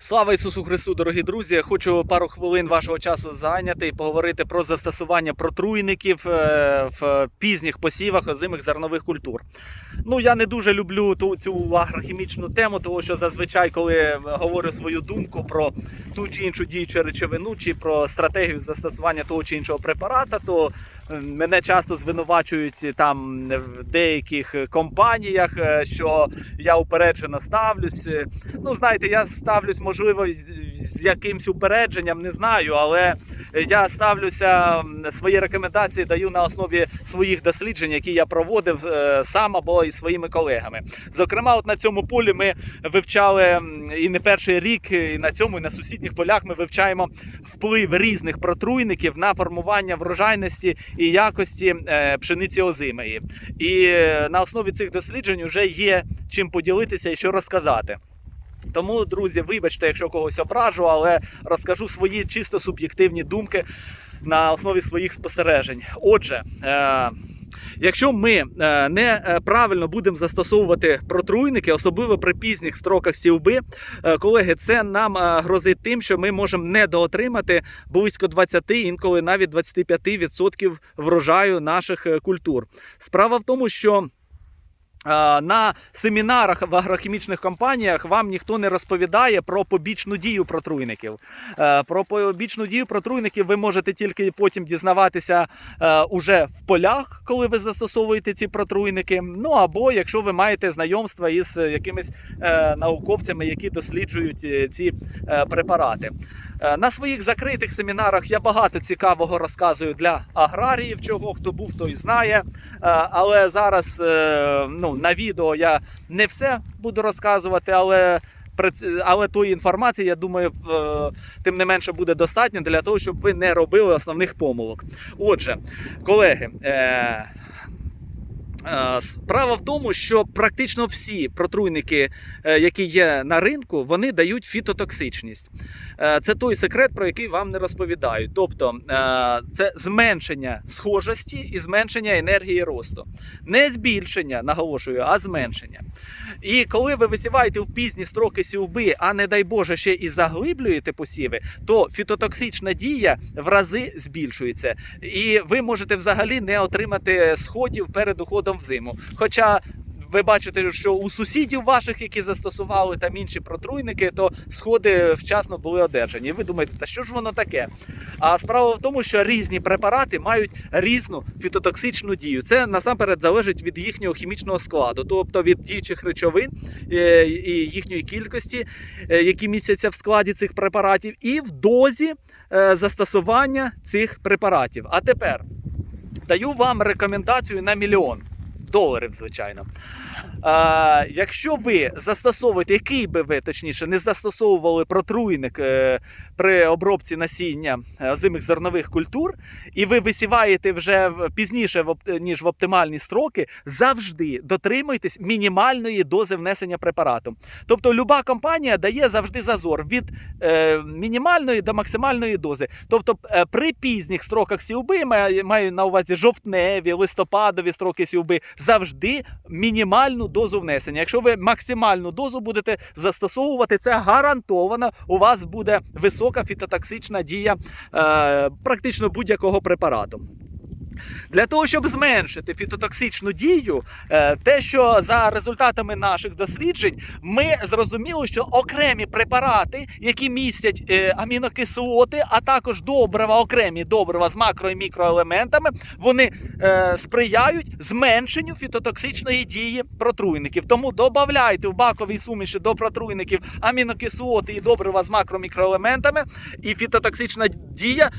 Слава Ісусу Христу, дорогі друзі! Я хочу пару хвилин вашого часу зайняти і поговорити про застосування протруйників е, в пізніх посівах озимих зернових культур. Ну, я не дуже люблю ту цю агрохімічну тему, тому що зазвичай, коли говорю свою думку про ту чи іншу діючу речовину, чи про стратегію застосування того чи іншого препарата, то мене часто звинувачують там в деяких компаніях, е, що я упереджено ставлюсь. Ну, знаєте, я ставлюсь, можливо, з якимсь упередженням, не знаю, але я ставлюся свої рекомендації даю на основі своїх досліджень, які я проводив е, сам або із своїми колегами. Зокрема, от на цьому полі ми вивчали і не перший рік, і на цьому, і на сусідніх полях ми вивчаємо вплив різних протруйників на формування врожайності і якості е, пшениці озимої. І е, на основі цих досліджень вже є чим поділитися і що розказати. Тому, друзі, вибачте, якщо когось ображу, але розкажу свої чисто суб'єктивні думки на основі своїх спостережень. Отже, е- якщо ми е, не е, будемо застосовувати протруйники, особливо при пізніх строках сівби, колеги, це нам грозить тим, що ми можемо недоотримати близько 20, інколи навіть 25% врожаю наших культур. Справа в тому, що на семінарах в агрохімічних компаніях вам ніхто не розповідає про побічну дію протруйників. Е, Про побічну дію протруйників ви можете тільки потім дізнаватися е, уже в полях, коли ви застосовуєте ці протруйники. Ну або якщо ви маєте знайомства із е, якимись науковцями, які досліджують ці препарати. Е, На своїх закритих семінарах я багато цікавого розказую для аграріїв, чого хто був, той знає. Е, Але зараз е, ну, на відео я не все буду розказувати, але. Але тої інформації, я думаю, тим не менше буде достатньо для того, щоб ви не робили основних помилок. Отже, колеги, справа в тому, що практично всі протруйники, які є на ринку, вони дають фітотоксичність. Е, Це той секрет, про який вам не розповідають. Тобто е, це зменшення схожості і зменшення енергії росту. Не збільшення, наголошую, а зменшення. І коли ви висіваєте в пізні строки сівби, а не дай Боже, ще і заглиблюєте посіви, то фітотоксична дія в рази збільшується. І ви можете взагалі не отримати сходів перед уходом в зиму. Хоча ви бачите, що у сусідів ваших, які застосували там інші протруйники, то сходи вчасно були одержані. І ви думаєте, та що ж воно таке? А справа в тому, що різні препарати мають різну фітотоксичну дію. Це насамперед залежить від їхнього хімічного складу, тобто від діючих речовин е, і їхньої кількості, е, які містяться в складі цих препаратів, і в дозі е, застосування цих препаратів. А тепер даю вам рекомендацію на мільйон доларів, звичайно. А, якщо ви застосовуєте, який би ви точніше не застосовували протруйник е, при обробці насіння е, озимих зернових культур, і ви висіваєте вже пізніше ніж в оптимальні строки, завжди дотримуйтесь мінімальної дози внесення препарату. Тобто, люба компанія дає завжди зазор від е, мінімальної до максимальної дози. Тобто, е, при пізніх строках сівби, маю, маю на увазі жовтневі, листопадові строки сівби, завжди мінімальну дозу внесення. Якщо ви максимальну дозу будете застосовувати, це гарантовано у вас буде висока фітотоксична дія е, практично будь-якого препарату. Для того, щоб зменшити фітотоксичну дію, е, те, що за результатами наших досліджень, ми зрозуміли, що окремі препарати, які містять е, амінокислоти, а також добрива, окремі добрива з макро і мікроелементами, вони е, сприяють зменшенню фітотоксичної дії протруйників. Тому додавайте в баковій суміші до протруйників амінокислоти і добрива з макро-мікроелементами, і фітотоксична дія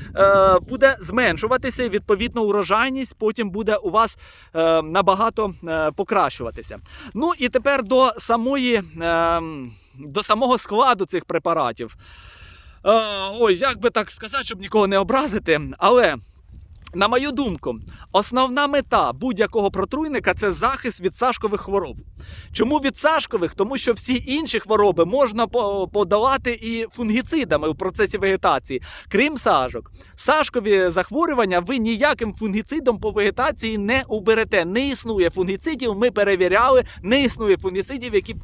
буде зменшуватися, і відповідно урожайність потім буде у вас е, набагато е, покращуватися. Ну і тепер до самої. Е, до самого складу цих препаратів. Е, ой, як би так сказати, щоб нікого не образити, але На мою думку, основна мета будь-якого протруйника це захист від сашкових хвороб. Чому від сашкових? Тому що всі інші хвороби можна подолати і фунгіцидами в процесі вегетації, крім сажок. Сашкові захворювання ви ніяким фунгіцидом по вегетації не уберете. Не існує фунгіцидів. Ми перевіряли, не існує фунгіцидів, які б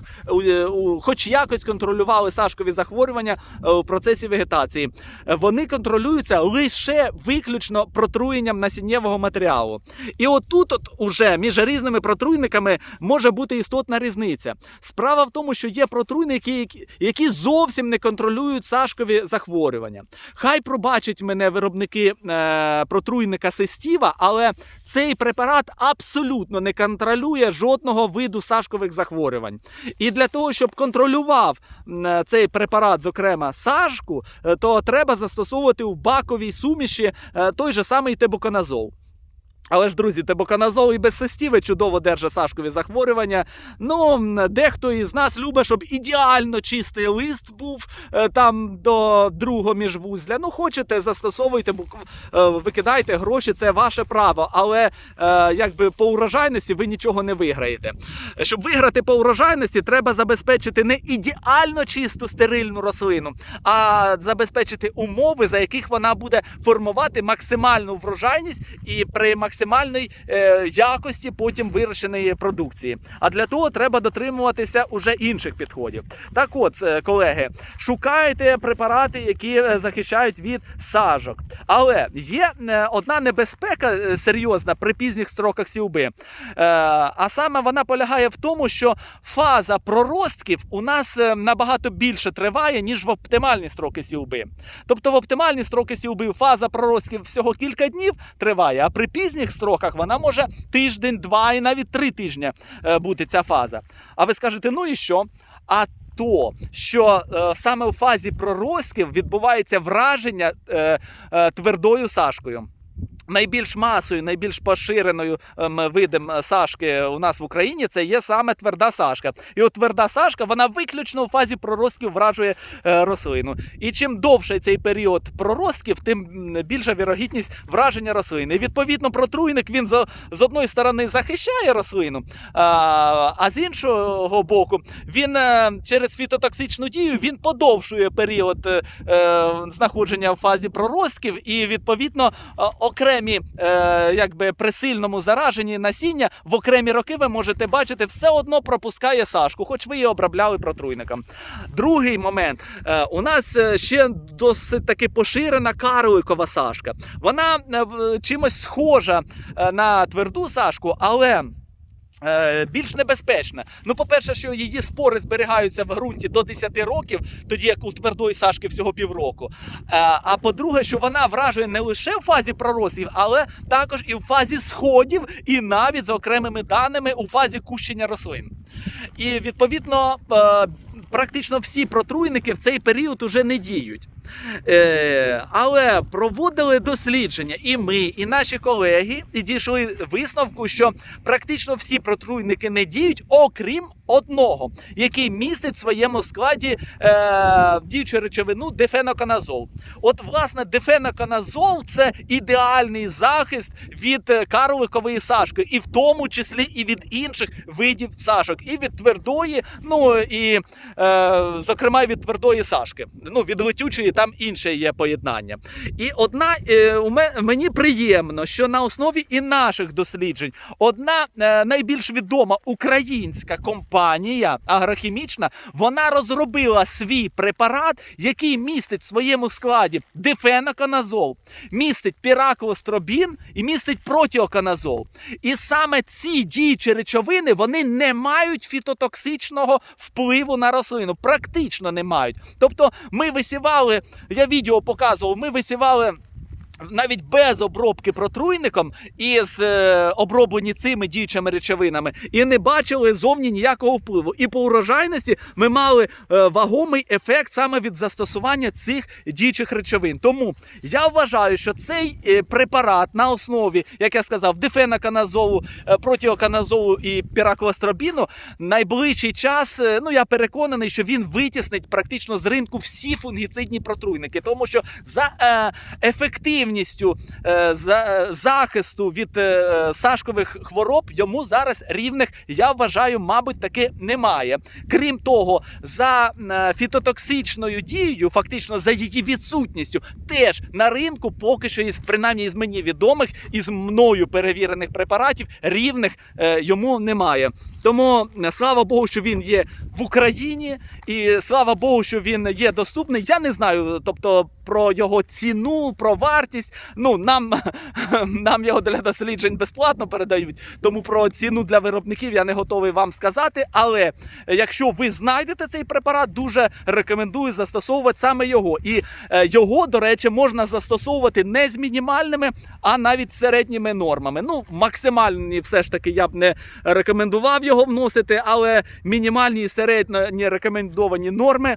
хоч якось контролювали сашкові захворювання е, у процесі вегетації. Е, Вони контролюються лише виключно протруєнням насіннєвого матеріалу. І отут, от уже між різними протруйниками може бути істотна різниця. Справа в тому, що є протруйники, які зовсім не контролюють сашкові захворювання. Хай пробачать мене виробники е, протруйника Сестіва, але цей препарат абсолютно не контролює жодного виду сашкових захворювань. І для того, щоб контролював е, цей препарат, зокрема сашку, е, то треба застосовувати в баковій суміші е, той же самий tebucanazol. Але ж, друзі, тебуконазол і без сестіви чудово держить сашкові захворювання. Ну, дехто із нас любить, щоб ідеально чистий лист був е, там до другого міжвузля. Ну, хочете, застосовуйте, е, викидайте гроші, це ваше право. Але е, якби по урожайності ви нічого не виграєте. Щоб виграти по урожайності, треба забезпечити не ідеально чисту стерильну рослину, а забезпечити умови, за яких вона буде формувати максимальну врожайність і при максимальній е, якості потім вирощеної продукції. А для того треба дотримуватися уже інших підходів. Так от, е, колеги, шукайте препарати, які е, захищають від сажок. Але є е, одна небезпека серйозна при пізніх строках сівби. Е, А саме вона полягає в тому, що фаза проростків у нас набагато більше триває, ніж в оптимальні строки сівби. Тобто в оптимальні строки сівби фаза проростків всього кілька днів триває, а при пізніх строках вона може тиждень, два і навіть три тижні е, бути ця фаза. А ви скажете, ну і що? А то, що е, саме у фазі проростків відбувається враження е, е, твердою сашкою. Найбільш масою, найбільш поширеною ем, видом е, сашки у нас в Україні це є саме тверда сашка. І от тверда сашка вона виключно у фазі проростків вражує е, рослину. І чим довший цей період проростків, тим більша вірогідність враження рослини. І, відповідно, протруйник він з, з одної сторони захищає рослину, а, а з іншого боку, він е, через фітотоксичну дію він подовшує період е, знаходження в фазі проростків, і відповідно е, окремі, е, якби при сильному зараженні насіння в окремі роки ви можете бачити, все одно пропускає сашку, хоч ви її обробляли протруйником. Другий момент. Е, у нас е, ще досить таки поширена карликова сашка. Вона е, чимось схожа е, на тверду сашку, але. Е, Більш небезпечна. Ну, по-перше, що її спори зберігаються в ґрунті до 10 років, тоді як у твердої сашки всього півроку. Е, А по-друге, що вона вражує не лише в фазі проростів, але також і в фазі сходів, і навіть за окремими даними у фазі кущення рослин. І відповідно е, практично всі протруйники в цей період уже не діють. Е, але проводили дослідження і ми, і наші колеги, і дійшли висновку, що практично всі протруйники не діють, окрім одного, який містить в своєму складі е, діючу речовину дефеноканазол. От, власне, дефеноканазол це ідеальний захист від е, карликової сашки, і в тому числі і від інших видів сашок, і від твердої, ну і е, зокрема від твердої сашки. Ну, від летючої там інше є поєднання. І одна е, мені приємно, що на основі і наших досліджень одна е, найбільш відома українська компанія агрохімічна, вона розробила свій препарат, який містить в своєму складі дифеноканазол, містить піраклостробін і містить протіоканазол. І саме ці діючі речовини вони не мають фітотоксичного впливу на рослину. Практично не мають. Тобто, ми висівали, я відео показував, ми висівали. Навіть без обробки протруйником і з е, оброблені цими діючими речовинами, і не бачили зовні ніякого впливу. І по урожайності ми мали е, вагомий ефект саме від застосування цих діючих речовин. Тому я вважаю, що цей е, препарат на основі, як я сказав, дифеноканазолу, е, протіоканазолу і піраклостробіну найближчий час. е, Ну я переконаний, що він витіснить практично з ринку всі фунгіцидні протруйники, тому що за е, ефективність ефективністю е, е, захисту від е, сашкових хвороб йому зараз рівних, я вважаю, мабуть, таки немає. Крім того, за фітотоксичною дією, фактично за її відсутністю, теж на ринку поки що із принаймні із мені відомих із мною перевірених препаратів рівних йому немає. Тому слава Богу, що він є в Україні, і слава Богу, що він є доступний. Я не знаю, тобто про його ціну, про вартість. Ну нам, нам його для досліджень безплатно передають. Тому про ціну для виробників я не готовий вам сказати. Але якщо ви знайдете цей препарат, дуже рекомендую застосовувати саме його. І е, його, до речі, можна застосовувати не з мінімальними, а навіть середніми нормами. Ну, максимальні все ж таки я б не рекомендував його вносити, але мінімальні і середні рекомендовані норми.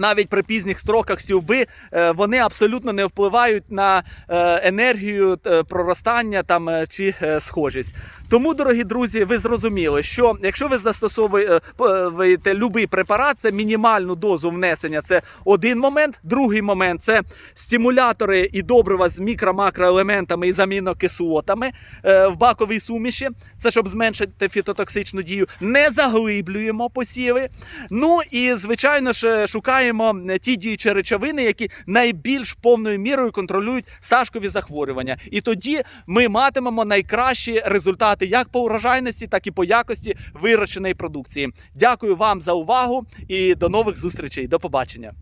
Навіть при пізніх строках сівби е, вони абсолютно не впливають на е, енергію е, проростання там чи схожість. Тому, дорогі друзі, ви зрозуміли, що якщо ви застосовуєте будь-який препарат, це мінімальну дозу внесення. Це один момент. Другий момент це стимулятори і добрива з мікро-макроелементами і з амінокислотами е, в баковій суміші. Це щоб зменшити фітотоксичну дію. Не заглиблюємо посіви. Ну і звичайно ж шукаємо е, ті діючі речовини, які найбільш повною мірою контролюють сашкові захворювання. І тоді ми матимемо найкращі результати як по урожайності, так і по якості вирощеної продукції. Дякую вам за увагу і до нових зустрічей. До побачення.